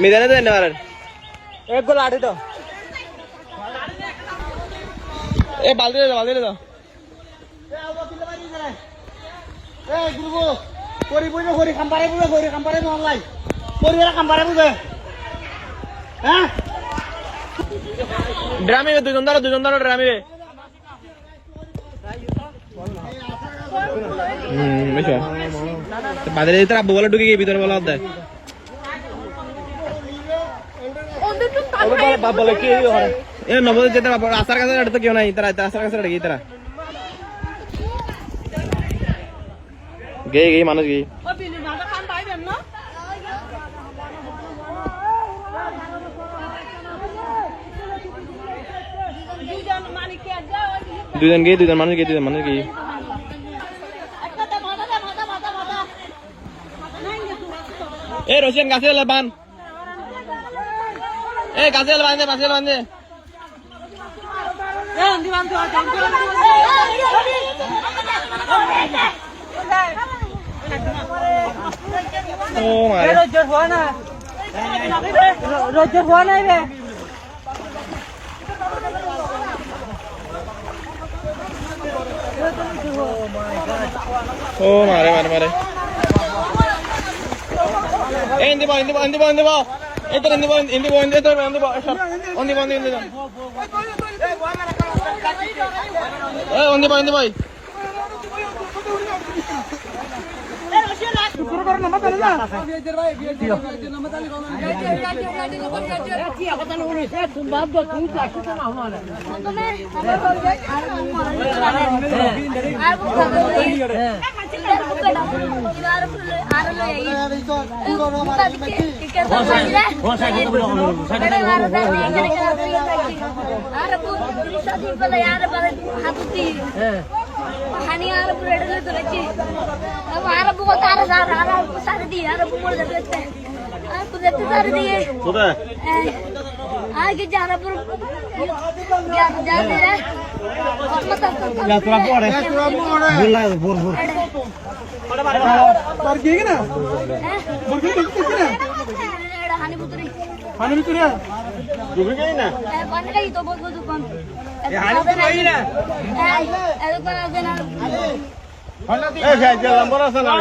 মিজানে তো এনে পারেন এক গোল আড়ে তো এ বালতি দে বালতি দে দাও এই গুরু করি বুঝবে করি খাম্পারে বুঝবে করি খাম্পারে নলাই করি এরা খাম্পারে বুঝবে হ্যাঁ? ড্রামে দুজন ধরো দুজন ধরো ড্রামে হুম বেশ বাজারে যেতে আব্বু বলে ঢুকে গিয়ে ভিতরে বলা দেয়। বাপ কি এ নবদ যেতে বাবা আসার কাছে তো কেউ নাই তারা আসার কাছে গিয়ে তারা গে গে মানুষ গে দুজন গে দুজন মানুষ গে দুজন মানুষ গে এ রোশন গাছে বান। এ গাছে বান্ধে পাশে বান্ধে। ও মারে রোজর হয় না রোজর হয় নাই রে ও মারে মারে মারে। এ ইন্দি বল ইন্দি বল ইন্দি বল ইন্দি ইন্দি বল ইন্দি বল ইন্দি বল ইন্দি বল ইন্দি বল এ ইন্দি বল ইন্দি বল হানি আরব রেডলে তুলেছি আরব আর আর যা দে মত তোরা পড়ে বললা ভোর ভোর তোর কি না মুরগি কি কি না হানি পুত্রি পানি ভিতরে ডুবে গই না পানি খাই তো বহুত বহুত কম হানি পুত্রি না এ দোকান আছে না এই যে লম্বর আছে না